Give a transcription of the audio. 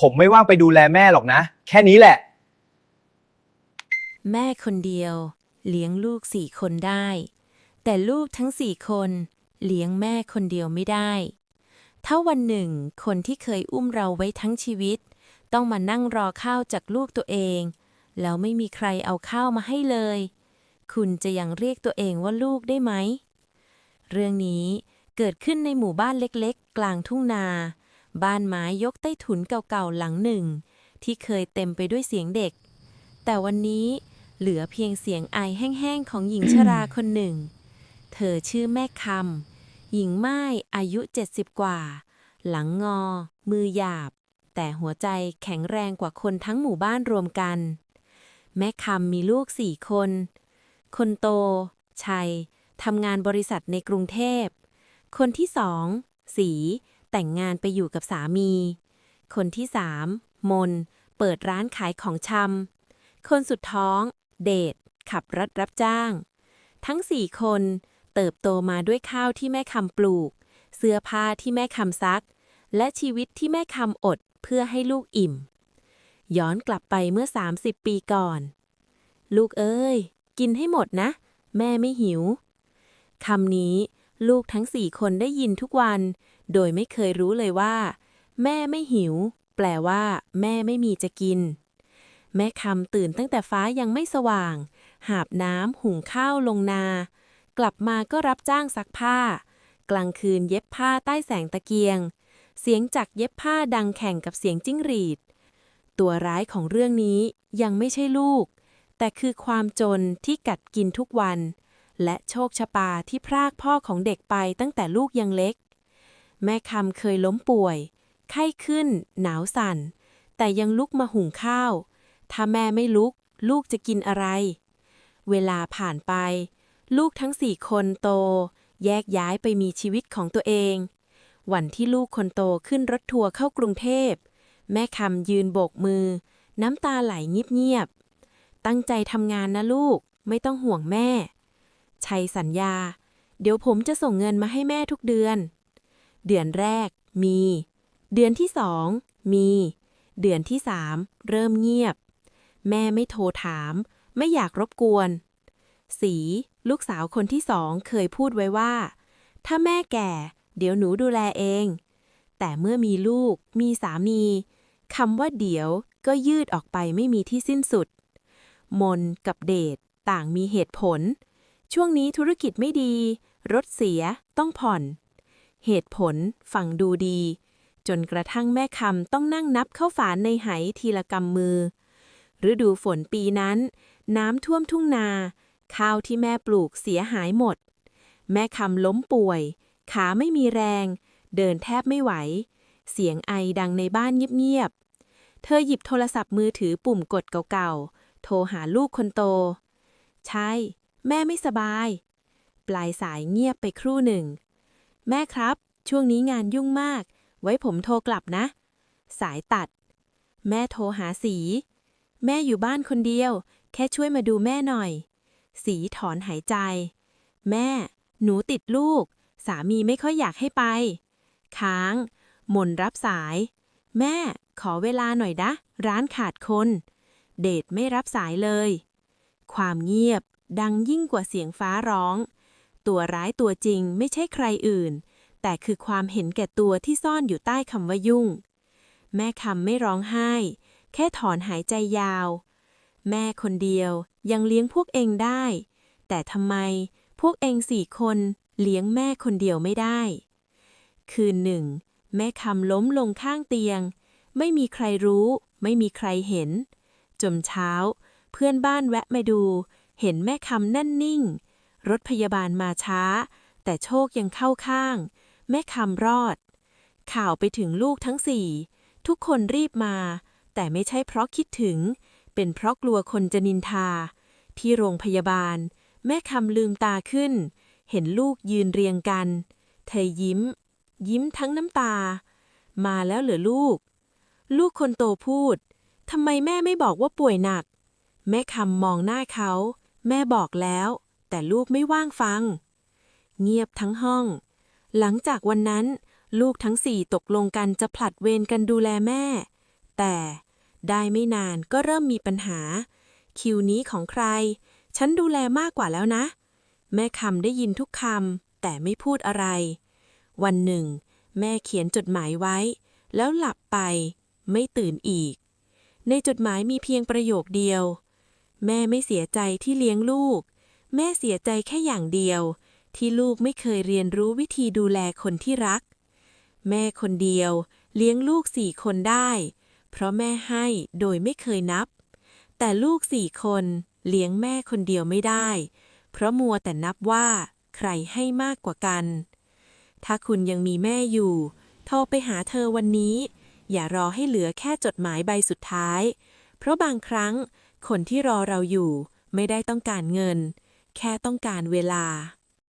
ผมไม่ว่างไปดูแลแม่หรอกนะ แค่นี้แหละ แม่คนเดียว เลี้ยงลูกสี่คนได้ แต่ลูกทั้งสี่คน เลี้ยงแม่คนเดียวไม่ได้ ถ้าวันหนึ่ง คนที่เคยอุ้มเราไว้ทั้งชีวิต ต้องมานั่งรอข้าวจากลูกตัวเอง แล้วไม่มีใครเอาข้าวมาให้เลย คุณจะยังเรียกตัวเองว่าลูกได้ไหม เรื่องนี้เกิดขึ้นในหมู่บ้านเล็กๆ กลางทุ่งนา บ้านไม้ยกใต้ถุนเก่าๆหลังหนึ่ง ที่เคยเต็มไปด้วยเสียงเด็ก แต่วันนี้เหลือเพียงเสียงไอแห้งๆของหญิงชราคนหนึ่ง เธอชื่อแม่คำหญิงไม้อายุ 70 กว่า หลังงอ มือหยาบ แต่หัวใจแข็งแรงกว่าคนทั้งหมู่บ้านรวมกัน แม่คำมีลูกสี่คน คนโต ชัยทำงานบริษัทในกรุงเทพ คนที่สอง สี แต่งงานไปอยู่กับสามี คนที่สามมน เปิดร้านขายของชำ คนสุดท้อง เดช ขับรถรับจ้าง ทั้งสี่คนเติบโตมาด้วยข้าวที่แม่คำปลูก เสื้อผ้าที่แม่คำซัก และชีวิตที่แม่คำอดเพื่อให้ลูกอิ่ม ย้อนกลับไปเมื่อ 30 ปีก่อน ลูกเอ้ย กินให้หมดนะ แม่ไม่หิวคำนี้ลูกทั้งสี่คนได้ยินทุกวัน โดยไม่เคยรู้เลยว่า แม่ไม่หิว แปลว่า แม่ไม่มีจะกิน แม่คำตื่นตั้งแต่ฟ้ายังไม่สว่าง หาบน้ำหุงข้าวลงนา กลับมาก็รับจ้างซักผ้า กลางคืนเย็บผ้าใต้แสงตะเกียง เสียงจักเย็บผ้าดังแข่งกับเสียงจิ้งหรีด ตัวร้ายของเรื่องนี้ยังไม่ใช่ลูก แต่คือความจนที่กัดกินทุกวันและโชคชะตาที่พรากพ่อของเด็กไปตั้งแต่ลูกยังเล็ก แม่คำเคยล้มป่วย ไข้ขึ้น หนาวสั่น แต่ยังลุกมาหุงข้าว ถ้าแม่ไม่ลุก ลูกจะกินอะไร เวลาผ่านไป ลูกทั้งสี่คนโต แยกย้ายไปมีชีวิตของตัวเอง วันที่ลูกคนโตขึ้นรถทัวร์เข้ากรุงเทพ แม่คำยืนโบกมือ น้ำตาไหลเงียบๆ ตั้งใจทำงานนะลูก ไม่ต้องห่วงแม่ ชัยสัญญา เดี๋ยวผมจะส่งเงินมาให้แม่ทุกเดือน เดือนแรกมี เดือนที่สองมี เดือนที่สามเริ่มเงียบ แม่ไม่โทรถาม ไม่อยากรบกวน สี ลูกสาวคนที่สองเคยพูดไว้ว่า ถ้าแม่แก่ เดี๋ยวหนูดูแลเอง แต่เมื่อมีลูก มีสามีคำว่าเดี๋ยวก็ยืดออกไปไม่มีที่สิ้นสุด มนกับเดชต่างมีเหตุผล ช่วงนี้ธุรกิจไม่ดี รถเสียต้องผ่อน เหตุผลฟังดูดี จนกระทั่งแม่คำต้องนั่งนับข้าวฝานในไหทีละกำมือ ฤดูฝนปีนั้น น้ำท่วมทุ่งนา ข้าวที่แม่ปลูกเสียหายหมด แม่คำล้มป่วย ขาไม่มีแรง เดินแทบไม่ไหว เสียงไอดังในบ้านเงียบๆ เธอหยิบโทรศัพท์มือถือปุ่มกดเก่าๆ โทรหาลูกคนโต ใช่ แม่ไม่สบาย ปลายสายเงียบไปครู่หนึ่ง แม่ครับ ช่วงนี้งานยุ่งมาก ไว้ผมโทรกลับนะ สายตัด แม่โทรหาสี แม่อยู่บ้านคนเดียว แค่ช่วยมาดูแม่หน่อย สีถอนหายใจ แม่ หนูติดลูก สามีไม่ค่อยอยากให้ไป ค้าง มนรับสาย แม่ ขอเวลาหน่อยนะ ร้านขาดคน เดทไม่รับสายเลย ความเงียบดังยิ่งกว่าเสียงฟ้าร้อง ตัวร้ายตัวจริงไม่ใช่ใครอื่น แต่คือความเห็นแก่ตัวที่ซ่อนอยู่ใต้คำว่ายุ่ง แม่คำไม่ร้องไห้ แค่ถอนหายใจยาว แม่คนเดียวยังเลี้ยงพวกเองได้ แต่ทำไมพวกเองสี่คนเลี้ยงแม่คนเดียวไม่ได้ คืนหนึ่ง แม่คำล้มลงข้างเตียง ไม่มีใครรู้ ไม่มีใครเห็นจมเช้า เพื่อนบ้านแวะมาดู เห็นแม่คำแน่นนิ่ง รถพยาบาลมาช้า แต่โชคยังเข้าข้าง แม่คำรอด ข่าวไปถึงลูกทั้งสี่ ทุกคนรีบมา แต่ไม่ใช่เพราะคิดถึง เป็นเพราะกลัวคนจะนินทา ที่โรงพยาบาล แม่คำลืมตาขึ้น เห็นลูกยืนเรียงกัน เธอยิ้ม ยิ้มทั้งน้ำตา มาแล้วเหรอลูก ลูกคนโตพูดทำไมแม่ไม่บอกว่าป่วยหนัก แม่คำมองหน้าเขา แม่บอกแล้ว แต่ลูกไม่ว่างฟัง เงียบทั้งห้อง หลังจากวันนั้น ลูกทั้งสี่ตกลงกันจะผลัดเวรกันดูแลแม่ แต่ได้ไม่นานก็เริ่มมีปัญหา คิวนี้ของใคร ฉันดูแลมากกว่าแล้วนะ แม่คำได้ยินทุกคำแต่ไม่พูดอะไร วันหนึ่ง แม่เขียนจดหมายไว้ แล้วหลับไป ไม่ตื่นอีก ในจดหมายมีเพียงประโยคเดียว แม่ไม่เสียใจที่เลี้ยงลูก แม่เสียใจแค่อย่างเดียว ที่ลูกไม่เคยเรียนรู้วิธีดูแลคนที่รัก แม่คนเดียวเลี้ยงลูกสี่คนได้ เพราะแม่ให้โดยไม่เคยนับ แต่ลูกสี่คนเลี้ยงแม่คนเดียวไม่ได้ เพราะมัวแต่นับว่าใครให้มากกว่ากัน ถ้าคุณยังมีแม่อยู่ โทรไปหาเธอวันนี้ อย่ารอให้เหลือแค่จดหมายใบสุดท้าย เพราะบางครั้งคนที่รอเราอยู่ไม่ได้ต้องการเงิน แค่ต้องการเวลา